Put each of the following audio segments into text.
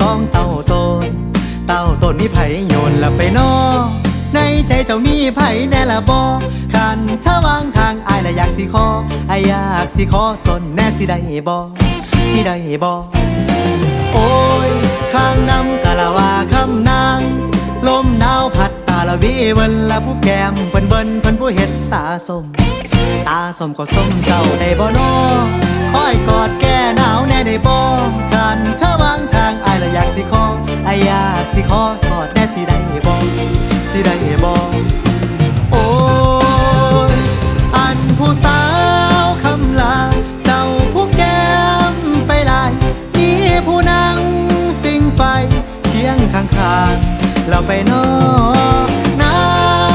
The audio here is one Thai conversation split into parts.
สองเต่าต้นเต่าต้นมีไผโยนละไปนอในใจเจ้ามีไผแน่ละบอคันถ้าวางทางอายละอยากสิขออายอยากสิขอสนแน่สิได้บอสิได้บอโอ้ยข้างน้ำกะละว่าคำนางลมหนาวพัดตาละวีเวินละผู้แก้มเพิ่นเบิ่นเพิ่นผู้เฮ็ดตาสมตาสมก็สมเจ้าได้บ่นอคอยกอดแก้หนาวแน่ได้บ่กันถ้าว ขอกอดแน่สิได้บ่สิได้บ่โอ้ยอันผู้สาวคำลา เจ้าผู้แก้มไปลายมีผู้นั่งฟิงไฟเคียงข้างๆเราไปนอหนา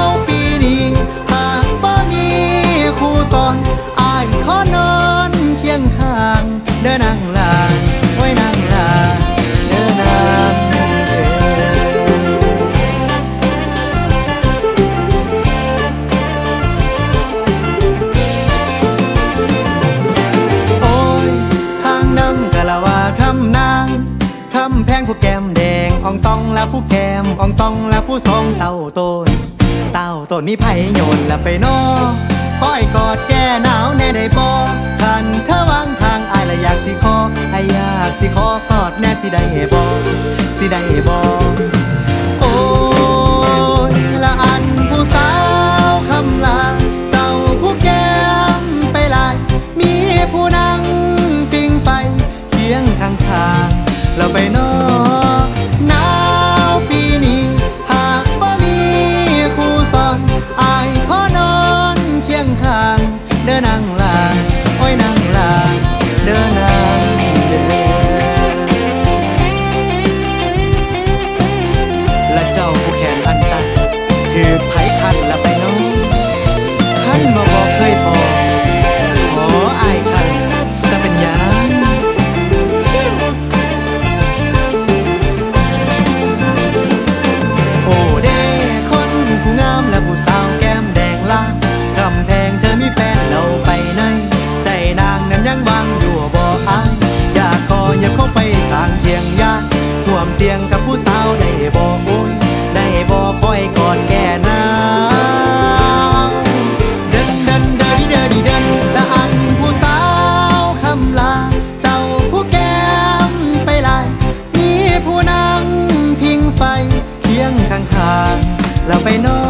วปีนี้หากบ่มีคู่สอนอายขอนอนเคียงข้างเดินนั่ง ผู้แก้มแดงอ่องตองและผู้แก้มอ่องตองและผู้ทรงเต้าต้น เต้าต้นมีไผ่โยนและไปนอคอยกอดแก้หนาวแน่ได้บอคันเธอวางทางอายละอยากสิขออายอยากสิขอกอดแน่สิได้บอสิได้บอ เตียงกับผู้สาวได้บ่โอ้ยได้บ่คอยกอดแก่นางเดินเดินเดินดิเดินเดินละอันผู้สาวคำลา เจ้าผู้แก้มไปลายมีผู้นั่งพิงไฟเคียงข้างๆแล้วไปนอน